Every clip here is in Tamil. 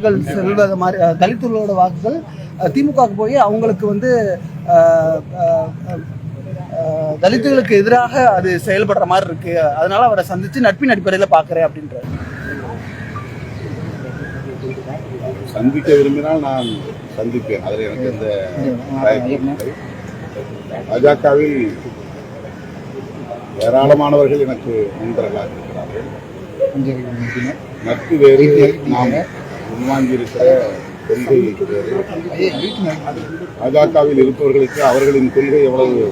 வாக்குகள் செல்வது மாதிரி தலித்துகளோட வாக்குகள் திமுகவுக்கு போய் அவங்களுக்கு வந்து தலித்துகளுக்கு எதிராக அது செயல்படுற மாதிரி இருக்கு. அதனால அவரை சந்திச்சு நட்பின் அடிப்படையில் பார்க்குறேன் அப்படின்றாரு. சந்திக்க விரும்பினால் நான் சந்திப்பேன். அதில் எனக்கு இல்லை. பாஜகவில் ஏராளமானவர்கள் எனக்கு நண்பர்களாக இருக்கிறார்கள். நட்பு வேறு. நாம் முன்வாங்கி இருக்கிற கொள்கை இருக்கிறது பாஜகவில் இருப்பவர்களுக்கு அவர்களின் கொள்கை எவ்வளவு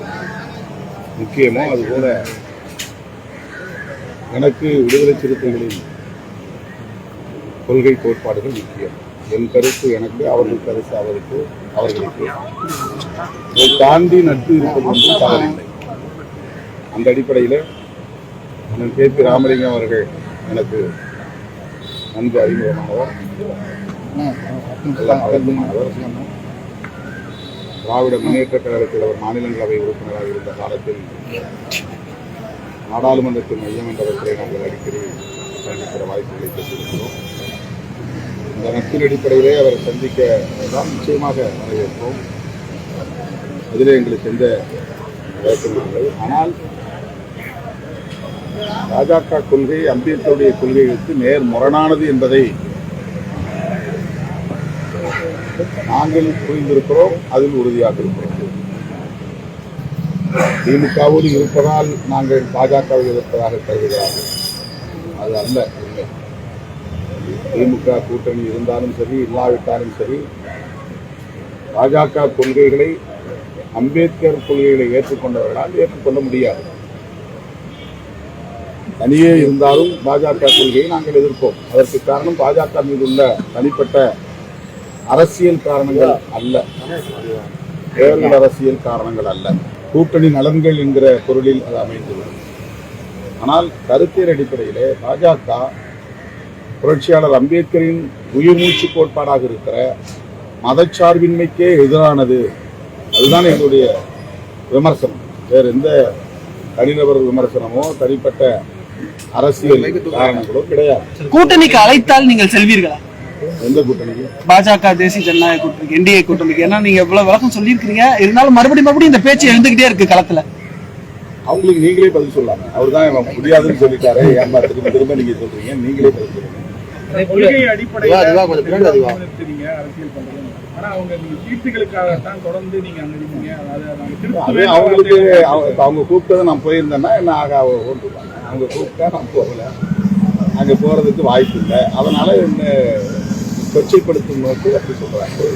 முக்கியமோ அதுபோல எனக்கு விடுதலை சிறுத்தைகளின் கொள்கை கோட்பாடுகள் முக்கியம். என் கருத்து எனக்கு அவர்கள் கருத்து அவருக்கு அவர்களுக்கு. இதை தாண்டி நட்பு இருப்பது வந்து தவறில்லை. அந்த அடிப்படையில் அண்ணன் கே பி ராமலிங்கம் அவர்கள் எனக்கு நன்கு அறிமுகமானவர். திராவிட முன்னேற்ற கழகத்தில் அவர் மாநிலங்களவை உறுப்பினராக இருந்த காலத்தில் நாடாளுமன்றத்தின் மையம் என்ற இடத்திலே நாங்கள் அடிக்கடி சந்திக்கிற வாய்ப்புகளை பெற்றிருக்கிறோம் இந்த நட்பின் அடிப்படையிலே அவரை சந்திக்க தான் நிச்சயமாக வரவேற்போம் அதிலே எங்களுக்கு எந்த இல்லை ஆனால் பாஜக கொள்கை அம்பேத்கருடைய கொள்கைகளுக்கு நேர் முரணானது என்பதை நாங்கள் புரிந்திருக்கிறோம் அதில் உறுதியாக இருக்கிறோம். திமுகவோடு இருப்பதால் நாங்கள் பாஜகவை எதிர்ப்பதாக கருதுகிறார்கள். அது அல்ல உண்மை திமுக கூட்டணி இருந்தாலும் சரி இல்லாவிட்டாலும் சரி பாஜக கொள்கைகளை அம்பேத்கர் கொள்கைகளை ஏற்றுக்கொண்டவர்களால் ஏற்றுக்கொள்ள முடியாது. தனியே இருந்தாலும் பாஜக கொள்கையை நாங்கள் எதிர்ப்போம். அதற்கு காரணம் பாஜக மீது உள்ள தனிப்பட்ட அரசியல் காரணங்கள் அல்ல. தேர்தல் அரசியல் காரணங்கள் அல்ல. கூட்டணி நலன்கள் என்கிற பொருளில் அது அமைந்துள்ளது. ஆனால் கருத்தியல் அடிப்படையிலே பாஜக புரட்சியாளர் அம்பேத்கரின் உயிர் மூச்சு கோட்பாடாக இருக்கிற மதச்சார்பின்மைக்கே எதிரானது. அதுதான் எங்களுடைய விமர்சனம். வேறு எந்த தனிநபர் விமர்சனமோ தனிப்பட்ட அரசியல் காரணங்களோ கிடையாது. கூட்டணிக்கு அழைத்தால் நீங்கள் செல்வீர்களா? எந்த கூட்டணிக்கு? பாஜக தேசிய ஜனநாயக கூட்டணிக்கு என்டிஏ கூட்டணிக்கு. ஏன்னா நீங்க இவ்வளவு விளக்கம் சொல்லியிருக்கிறீங்க. இருந்தாலும் மறுபடியும் மறுபடியும் இந்த பேச்சு எழுந்துகிட்டே இருக்கு களத்துல. அவங்களுக்கு நீங்களே பதில் சொல்லாம. அவர் தான் முடியாதுன்னு சொல்லிட்டாரு. ஏமா திரும்ப திரும்ப நீங்க சொல்றீங்க? நீங்களே பதில் சொல்லுங்க. அவங்களுக்கு அவங்க கூப்பிட்டதை நான் போயிருந்தேன்னா என்ன ஆக அவங்க ஓட்டுவாங்க? அவங்க கூப்பிட்டா நான் போகல. அங்கே போகிறதுக்கு வாய்ப்பு இல்லை. அதனால் என்ன கொச்சைப்படுத்தும் நோக்கி அப்படி சொல்கிறாங்க